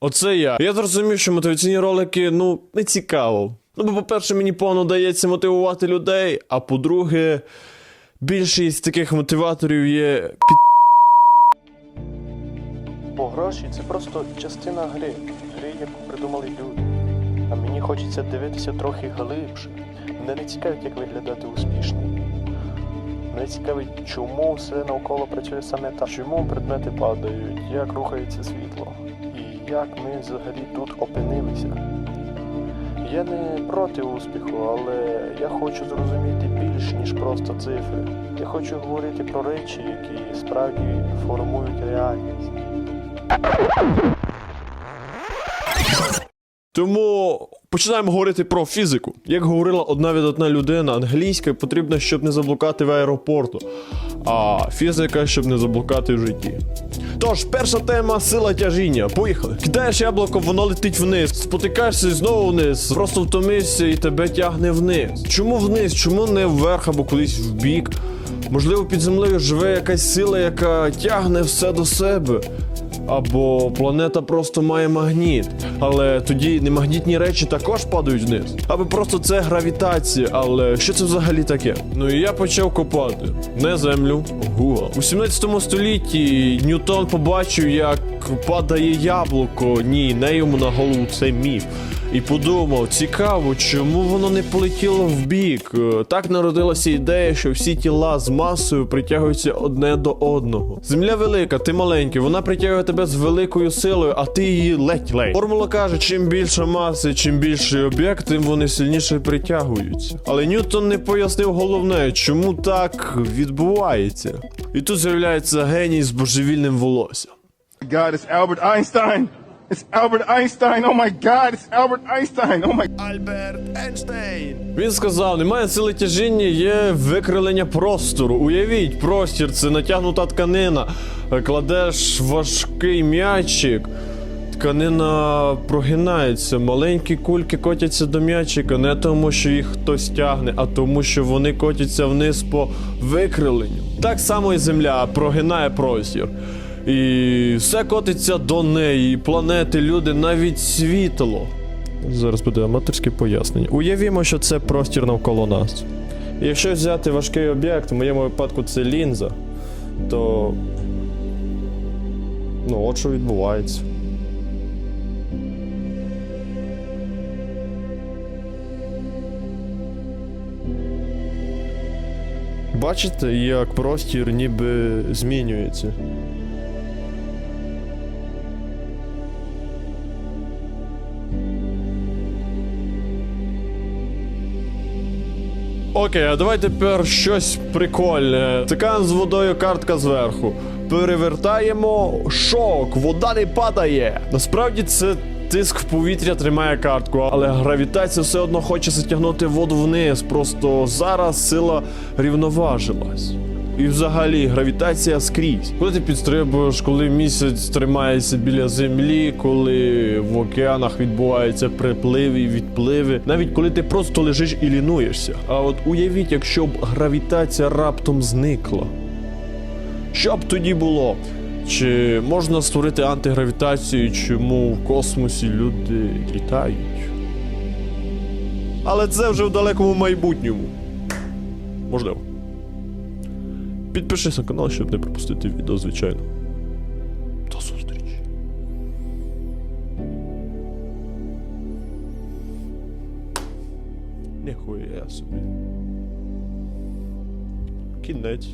Оце я. Я зрозумів, що мотиваційні ролики, ну, не цікаво. Ну, бо, по-перше, мені погано дається мотивувати людей, а по-друге, більшість таких мотиваторів є під. Бо гроші це просто частина гри, гри, яку придумали люди. А мені хочеться дивитися трохи глибше. Мене не цікавить, як виглядати успішно. Мене цікавить, чому все навколо працює саме так, чому предмети падають, як рухається світло, і як ми взагалі тут опинилися. Я не проти успіху, але я хочу зрозуміти більш, ніж просто цифри. Я хочу говорити про речі, які справді формують реальність. Тому починаємо говорити про фізику. Як говорила одна від одна людина, англійська потрібна, щоб не заблукати в аеропорту, а фізика, щоб не заблукати в житті. Тож, перша тема сила тяжіння. Поїхали. Кидаєш яблуко, воно летить вниз. Спотикаєшся знову вниз. Просто втомився і тебе тягне вниз. Чому вниз? Чому не вверх або кудись в бік? Можливо, під землею живе якась сила, яка тягне все до себе. Або планета просто має магніт, але тоді немагнітні речі також падають вниз. Або просто це гравітація, але що це взагалі таке? Ну і я почав копати не землю, гуа У 17 столітті Ньютон побачив, як падає яблуко. Ні, не йому на голову це міф. І подумав, цікаво, чому воно не полетіло в бік. Е, Так народилася ідея, що всі тіла з масою притягуються одне до одного. Земля велика, ти маленький, вона притягує тебе з великою силою, а ти її ледь-ледь. Формула каже, чим більша маса, чим більший об'єкт, тим вони сильніше притягуються. Але Ньютон не пояснив головне, чому так відбувається. І тут з'являється геній з божевільним волоссям. God, it's Albert Einstein. It's Albert Einstein. Oh my God, it's Albert Einstein. Oh my. Альберт Ейнштейн. Він сказав: немає сили тяжіння, є викрилення простору. Уявіть, простір це натягнута тканина. Кладеш важкий м'ячик. Тканина прогинається, маленькі кульки котяться до м'ячика не тому, що їх хтось тягне, а тому, що вони котяться вниз по викриленню. Так само і земля прогинає простір. І все котиться до неї, планети, люди, навіть світло. Зараз буде аматорське пояснення. Уявімо, що це простір навколо нас. Якщо взяти важкий об'єкт, в моєму випадку це лінза, то. Ну, от що відбувається. Бачите, як простір ніби змінюється. Окей, а давай тепер щось прикольне. Стакан з водою, картка зверху. Перевертаємо шок, вода не падає. Насправді це тиск в повітря тримає картку, але гравітація все одно хоче затягнути воду вниз. Просто зараз сила рівноважилась. І взагалі гравітація скрізь. Коли ти підстрибуєш, коли місяць тримається біля землі, коли в океанах відбуваються припливи і відпливи, навіть коли ти просто лежиш і лінуєшся. А от уявіть, якщо б гравітація раптом зникла. Що б тоді було? Чи можна створити антигравітацію, чому в космосі люди літають? Але це вже в далекому майбутньому. Можливо. Підпишись на канал, щоб не пропустити відео, звичайно. До зустрічі. Ніхуя собі. Кінець.